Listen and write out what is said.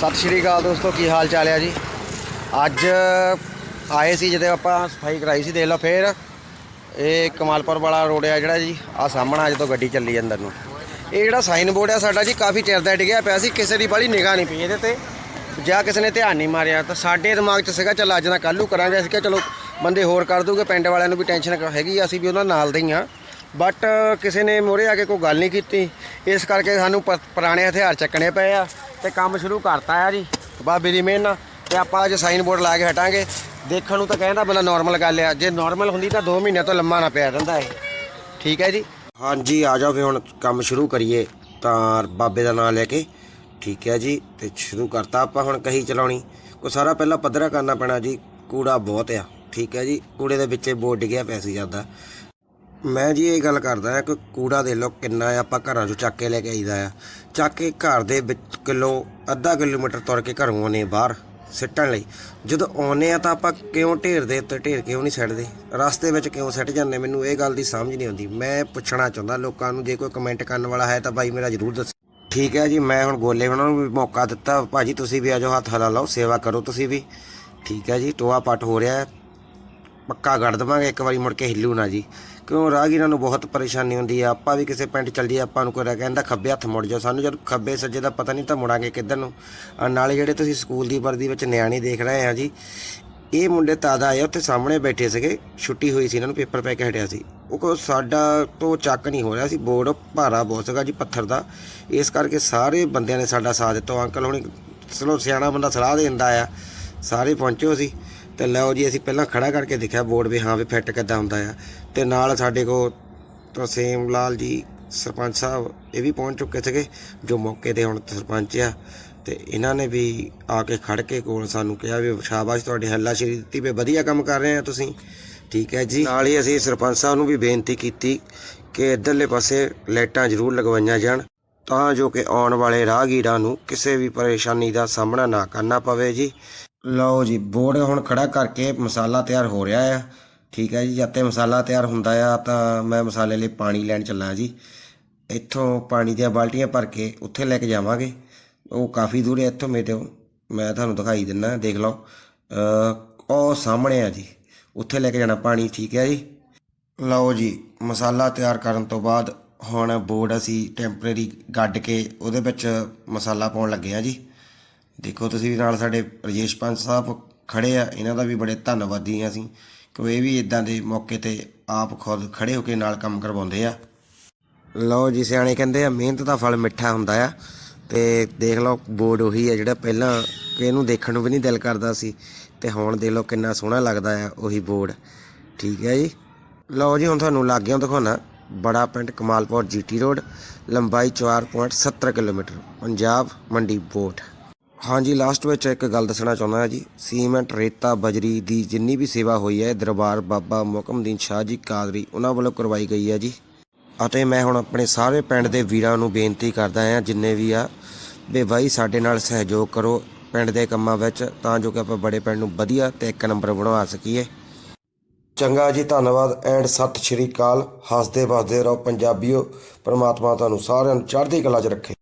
ਸਤਿ ਸ਼੍ਰੀ ਅਕਾਲ ਦੋਸਤੋ, ਕੀ ਹਾਲ ਚਾਲ ਹੈ ਜੀ? ਅੱਜ ਆਏ ਸੀ ਜਦੋਂ ਆਪਾਂ ਸਫ਼ਾਈ ਕਰਾਈ ਸੀ, ਦੇਖ ਲਓ ਫੇਰ। ਇਹ ਕਮਾਲਪੁਰ ਵਾਲਾ ਰੋਡ ਆ ਜਿਹੜਾ ਜੀ ਆ ਸਾਹਮਣਾ ਜਦੋਂ ਗੱਡੀ ਚੱਲੀ ਅੰਦਰ ਨੂੰ। ਇਹ ਜਿਹੜਾ ਸਾਈਨ ਬੋਰਡ ਆ ਸਾਡਾ ਜੀ, ਕਾਫੀ ਚਿਰ ਦਾ ਡਿੱਗਿਆ ਪਿਆ ਸੀ, ਕਿਸੇ ਦੀ ਬੜੀ ਨਿਗਾਹ ਨਹੀਂ ਪਈ ਇਹਦੇ ਤੇ। ਜਾਂ ਕਿਸੇ ਨੇ ਧਿਆਨ ਨਹੀਂ ਮਾਰਿਆ, ਤਾਂ ਸਾਡੇ ਦਿਮਾਗ 'ਚ ਸੀਗਾ, ਚੱਲ ਅੱਜ ਨਾ ਕੱਲ੍ਹ ਕਰਾਂਗੇ। ਅਸੀਂ ਕਿਹਾ ਚਲੋ, ਬੰਦੇ ਹੋਰ ਕਰ ਦੂਗੇ, ਪਿੰਡ ਵਾਲਿਆਂ ਨੂੰ ਵੀ ਟੈਨਸ਼ਨ ਹੈਗੀ ਅਸੀਂ ਵੀ ਉਹਨਾਂ ਨਾਲ ਦੇ ਹੀ ਆ। ਬਟ ਕਿਸੇ ਨੇ ਮੋਰੇ ਆ ਕੇ ਕੋਈ ਗੱਲ ਨਹੀਂ ਕੀਤੀ। ਇਸ ਕਰਕੇ ਸਾਨੂੰ ਪ- ਪੁਰਾਣੇ ਹਥਿਆਰ ਚੱਕਣੇ ਪਏ ਆ ਤੇ ਕੰਮ ਸ਼ੁਰੂ ਕਰਤਾ ਆ ਜੀ। ਬਾਬੇ ਦੀ ਮਿਹਰ ਨਾਲ ਤੇ ਆਪਾਂ ਅੱਜ ਸਾਈਨ ਬੋਰਡ ਲਾ ਕੇ ਹਟਾਂਗੇ। ਦੇਖਣ ਨੂੰ ਤਾਂ ਕਹਿੰਦਾ ਬੰਦਾ ਨਾਰਮਲ ਗੱਲ ਆ। ਜੇ ਨਾਰਮਲ ਹੁੰਦੀ ਤਾਂ 2 ਮਹੀਨੇ ਤੋਂ ਲੰਮਾ ਨਾ ਪਿਆ ਰਹਿੰਦਾ ਇਹ। ਠੀਕ ਹੈ ਜੀ? ਹਾਂਜੀ, ਆ ਜਾਓ ਫੇ ਹੁਣ ਕੰਮ ਸ਼ੁਰੂ ਕਰੀਏ। ਤਾਂ ਬਾਬੇ ਦਾ ਨਾਮ ਲੈ ਕੇ। ਠੀਕ ਹੈ ਜੀ, ਤੇ ਸ਼ੁਰੂ ਕਰਤਾ ਆਪਾਂ ਹੁਣ ਕਹੀ ਚਲਾਉਣੀ। ਕੋ ਸਾਰਾ ਪਹਿਲਾਂ ਪੱਧਰਾ ਕਰਨਾ ਪੈਣਾ ਜੀ। ਕੂੜਾ ਬਹੁਤ ਆ। ਠੀਕ ਹੈ ਜੀ, ਕੂੜੇ ਦੇ ਵਿੱਚੇ ਬੋਰਡ ਡਿੱਗਿਆ ਪਿਆ ਸੀ ਜ਼ਿਆਦਾ। ਮੈਂ ਜੀ ਇਹ ਗੱਲ ਕਰਦਾ ਹਾਂ ਕਿ ਕੂੜਾ ਦੇ ਲੋ ਕਿੰਨਾ ਆ, ਆਪਾਂ ਘਰਾਂ ਚੋਂ ਚੱਕ ਕੇ ਲੈ ਕੇ ਆਈਦਾ ਆ। ਚੱਕ ਕੇ ਘਰ ਦੇ ਵਿੱਚ ਕਿਲੋ, ਅੱਧਾ ਕਿਲੋਮੀਟਰ ਤੁਰ ਕੇ ਘਰੋਂ ਆਉਨੇ ਬਾਹਰ ਸਿੱਟਣ ਲਈ। ਜਦੋਂ ਆਉਨੇ ਆ ਤਾਂ ਆਪਾਂ ਕਿਉਂ ਢੇਰ ਦੇ ਉੱਤੇ, ਢੇਰ ਕਿਉਂ ਨਹੀਂ ਸਿੱਟਦੇ? ਰਸਤੇ ਵਿੱਚ ਕਿਉਂ ਸਿੱਟ ਜਾਂਦੇ? ਮੈਨੂੰ ਇਹ ਗੱਲ ਦੀ ਸਮਝ ਨਹੀਂ ਆਉਂਦੀ। ਮੈਂ ਪੁੱਛਣਾ ਚਾਹੁੰਦਾ ਲੋਕਾਂ ਨੂੰ, ਜੇ ਕੋਈ ਕਮੈਂਟ ਕਰਨ ਵਾਲਾ ਹੈ ਤਾਂ ਬਾਈ ਮੇਰਾ ਜ਼ਰੂਰ ਦੱਸੋ। ਠੀਕ ਹੈ ਜੀ, ਮੈਂ ਹੁਣ ਗੋਲੇ ਉਹਨਾਂ ਨੂੰ ਵੀ ਮੌਕਾ ਦਿੱਤਾ। ਭਾਜੀ, ਤੁਸੀਂ ਵੀ ਆਜੋ ਹੱਥ ਹਲਾ ਲਓ, ਸੇਵਾ ਕਰੋ ਤੁਸੀਂ ਵੀ। ਠੀਕ ਹੈ ਜੀ, ਟੋਆ ਪੱਟ ਹੋ ਰਿਹਾ ਪੱਕਾ ਗੜ ਦੇਵਾਂਗੇ ਇੱਕ ਵਾਰੀ ਮੁੜ ਕੇ ਹਿੱਲੂ ਨਾ ਜੀ। ਕਿਉਂ ਰਾਹਗੀਰਾਂ ਨੂੰ ਬਹੁਤ ਪਰੇਸ਼ਾਨੀ ਹੁੰਦੀ ਆ। ਆਪਾਂ ਵੀ ਕਿਸੇ ਪਿੰਡ ਚੱਲ ਜਾਈਏ ਆਪਾਂ ਨੂੰ ਕੋਈ ਕਹਿੰਦਾ, ਖੱਬੇ ਹੱਥ ਮੁੜ ਜਾਓ। ਸਾਨੂੰ ਜਦ ਖੱਬੇ ਸੱਜੇ ਦਾ ਪਤਾ ਨਹੀਂ ਤਾਂ ਮੁੜਾਂਗੇ ਕਿੱਧਰ ਨੂੰ। ਨਾਲੇ ਜਿਹੜੇ ਤੁਸੀਂ ਸਕੂਲ ਦੀ ਵਰਦੀ ਵਿੱਚ ਨਿਆਣੇ ਦੇਖ ਰਹੇ ਆ ਜੀ, ਇਹ ਮੁੰਡੇ ਤਾਦਾ ਆਏ ਉੱਥੇ ਸਾਹਮਣੇ ਬੈਠੇ ਸੀਗੇ। ਛੁੱਟੀ ਹੋਈ ਸੀ, ਇਹਨਾਂ ਨੂੰ ਪੇਪਰ ਪੈ ਕੇ ਹਟਿਆ ਸੀ। ਉਹ ਕੋ ਸਾਡਾ ਤੋਂ ਚੱਕ ਨਹੀਂ ਹੋ ਰਿਹਾ ਸੀ, ਬੋਰਡ ਭਾਰਾ ਬਹੁਤ ਸੀਗਾ ਜੀ ਪੱਥਰ ਦਾ। ਇਸ ਕਰਕੇ ਸਾਰੇ ਬੰਦਿਆਂ ਨੇ ਸਾਡਾ ਸਾਥ ਦਿੱਤਾ। ਅੰਕਲ ਹੁਣੀ, ਚਲੋ ਸਿਆਣਾ ਬੰਦਾ ਸਲਾਹ ਦੇ ਦਿੰਦਾ ਆ। ਸਾਰੇ ਪਹੁੰਚੋ ਸੀ ਤੇ ਲਓ ਜੀ, ਅਸੀਂ ਪਹਿਲਾਂ ਖੜਾ ਕਰਕੇ ਦੇਖਿਆ ਬੋਰਡ ਵੀ, ਹਾਂ ਵੀ ਫਿੱਟ ਕਿੱਦਾਂ ਹੁੰਦਾ ਆ। ਤੇ ਨਾਲ ਸਾਡੇ ਕੋਲ ਤਰਸੇਮ ਲਾਲ ਜੀ ਸਰਪੰਚ ਸਾਹਿਬ, ਇਹ ਵੀ ਪਹੁੰਚ ਚੁੱਕੇ ਸੀਗੇ, ਜੋ ਮੌਕੇ ਤੇ ਹੁਣ ਸਰਪੰਚ ਆ। ਤੇ ਇਹਨਾਂ ਨੇ ਵੀ ਆ ਕੇ ਖੜ ਕੇ ਕੋਲ ਸਾਨੂੰ ਕਿਹਾ ਵੀ ਸ਼ਾਬਾਸ਼ ਤੁਹਾਡੀ ਹੱਲਾਸ਼ੇਰੀ ਦਿੱਤੀ ਵੀ ਵਧੀਆ ਕੰਮ ਕਰ ਰਹੇ ਆ ਤੁਸੀਂ। ਠੀਕ ਹੈ ਜੀ। ਨਾਲ ਹੀ ਅਸੀਂ ਸਰਪੰਚ ਸਾਹਿਬ ਨੂੰ ਵੀ ਬੇਨਤੀ ਕੀਤੀ ਕਿ ਇਧਰਲੇ ਪਾਸੇ ਲਾਈਟਾਂ ਜ਼ਰੂਰ ਲਗਵਾਈਆਂ ਜਾਣ, ਤਾਂ ਜੋ ਕਿ ਆਉਣ ਵਾਲੇ ਰਾਹਗੀਰਾਂ ਨੂੰ ਕਿਸੇ ਵੀ ਪਰੇਸ਼ਾਨੀ ਦਾ ਸਾਹਮਣਾ ਨਾ ਕਰਨਾ ਪਵੇ ਜੀ। ਲਓ ਜੀ, ਬੋਰਡ ਹੁਣ ਖੜਾ ਕਰਕੇ ਮਸਾਲਾ ਤਿਆਰ ਹੋ ਰਿਹਾ ਆ। ਠੀਕ ਹੈ ਜੀ, ਜਦ ਤੇ ਮਸਾਲਾ ਤਿਆਰ ਹੁੰਦਾ ਆ, ਤਾਂ ਮੈਂ ਮਸਾਲੇ ਲਈ ਪਾਣੀ ਲੈਣ ਚੱਲਾਂ ਜੀ। ਇੱਥੋਂ ਪਾਣੀ ਦੀਆਂ ਬਾਲਟੀਆਂ ਭਰ ਕੇ ਉੱਥੇ ਲੈ ਕੇ ਜਾਵਾਂਗੇ। ਉਹ ਕਾਫੀ ਦੂਰ ਹੈ ਇੱਥੋਂ ਮੇਰੇ ਤੋਂ ਮੈਂ ਤੁਹਾਨੂੰ ਦਿਖਾਈ ਦਿੰਦਾ, ਦੇਖ ਲਓ। ਉਹ ਸਾਹਮਣੇ ਆ ਜੀ, ਉੱਥੇ ਲੈ ਕੇ ਜਾਣਾ ਪਾਣੀ, ਠੀਕ ਹੈ ਜੀ। ਲਓ ਜੀ, ਮਸਾਲਾ ਤਿਆਰ ਕਰਨ ਤੋਂ ਬਾਅਦ ਹੁਣ ਬੋਰਡ ਅਸੀਂ ਟੈਂਪਰੇਰੀ ਗੱਡ ਕੇ ਉਹਦੇ ਵਿੱਚ ਮਸਾਲਾ ਪਾਉਣ ਲੱਗੇ ਆ ਜੀ। ਦੇਖੋ ਤੁਸੀਂ ਨਾਲ ਸਾਡੇ ਰਜੇਸ਼ ਪੰਚ ਸਾਹਿਬ ਖੜੇ ਆ, ਇਹਨਾਂ ਦਾ ਵੀ ਬੜੇ ਧੰਨਵਾਦੀ ਆ ਅਸੀਂ। ਕਿ ਇਹ ਵੀ ਇਦਾਂ ਦੇ ਮੌਕੇ ਤੇ ਆਪ ਖੁਦ ਖੜੇ ਹੋ ਕੇ ਨਾਲ ਕੰਮ ਕਰਵਾਉਂਦੇ ਆ। ਲਓ ਜੀ, ਸਿਆਣੇ ਕਹਿੰਦੇ ਆ, ਮਿਹਨਤ ਦਾ ਫਲ ਮਿੱਠਾ ਹੁੰਦਾ ਆ। ਤੇ ਦੇਖ ਲਓ, ਬੋਰਡ ਉਹੀ ਆ ਜਿਹੜਾ ਪਹਿਲਾਂ ਇਹਨੂੰ ਦੇਖਣ ਨੂੰ ਵੀ ਨਹੀਂ ਦਿਲ ਕਰਦਾ ਸੀ। ਤੇ ਹੁਣ ਦੇਖ ਲਓ ਕਿੰਨਾ ਸੋਹਣਾ ਲੱਗਦਾ ਆ, ਉਹੀ ਬੋਰਡ। ਠੀਕ ਹੈ ਜੀ? ਲਓ ਜੀ, ਹੁਣ ਤੁਹਾਨੂੰ ਲਾਗਿਆਂ ਦਿਖਾਉਣਾ, ਬੜਾ ਪਿੰਡ ਕਮਾਲਪੁਰ ਜੀਟੀ ਰੋਡ, ਲੰਬਾਈ 4.70 ਕਿਲੋਮੀਟਰ, ਪੰਜਾਬ ਮੰਡੀ ਬੋਟ ਹਾਂਜੀ ਲਾਸਟ ਵਿੱਚ ਇੱਕ ਗੱਲ ਦੱਸਣਾ ਚਾਹੁੰਦਾ ਹਾਂ ਜੀ। ਸੀਮੈਂਟ, ਰੇਤਾ, ਬਜਰੀ ਦੀ ਜਿੰਨੀ ਵੀ ਸੇਵਾ ਹੋਈ ਹੈ, ਦਰਬਾਰ ਬਾਬਾ ਮੁਕਮਦੀਨ ਸ਼ਾਹ ਜੀ ਕਾਦਰੀ ਉਹਨਾਂ ਵੱਲੋਂ ਕਰਵਾਈ ਗਈ ਹੈ ਜੀ। ਅਤੇ ਮੈਂ ਹੁਣ ਆਪਣੇ ਸਾਰੇ ਪਿੰਡ ਦੇ ਵੀਰਾਂ ਨੂੰ ਬੇਨਤੀ ਕਰਦਾ ਹਾਂ, ਜਿੰਨੇ ਵੀ ਆ, ਵੀ ਬਾਈ ਸਾਡੇ ਨਾਲ ਸਹਿਯੋਗ ਕਰੋ ਪਿੰਡ ਦੇ ਕੰਮਾਂ ਵਿੱਚ, ਤਾਂ ਜੋ ਕਿ ਆਪਾਂ ਬੜੇ ਪਿੰਡ ਨੂੰ ਵਧੀਆ ਤੇ ਇੱਕ ਨੰਬਰ ਬਣਵਾ ਸਕੀਏ। ਚੰਗਾ ਜੀ, ਧੰਨਵਾਦ ਐਂਡ ਸਤਿ ਸ਼੍ਰੀ ਅਕਾਲ। ਹੱਸਦੇ ਵੱਸਦੇ ਰਹੋ ਪੰਜਾਬੀਓ। ਪ੍ਰਮਾਤਮਾ ਤੁਹਾਨੂੰ ਸਾਰਿਆਂ ਨੂੰ ਚੜ੍ਹਦੀ ਕਲਾ 'ਚ ਰੱਖੇ।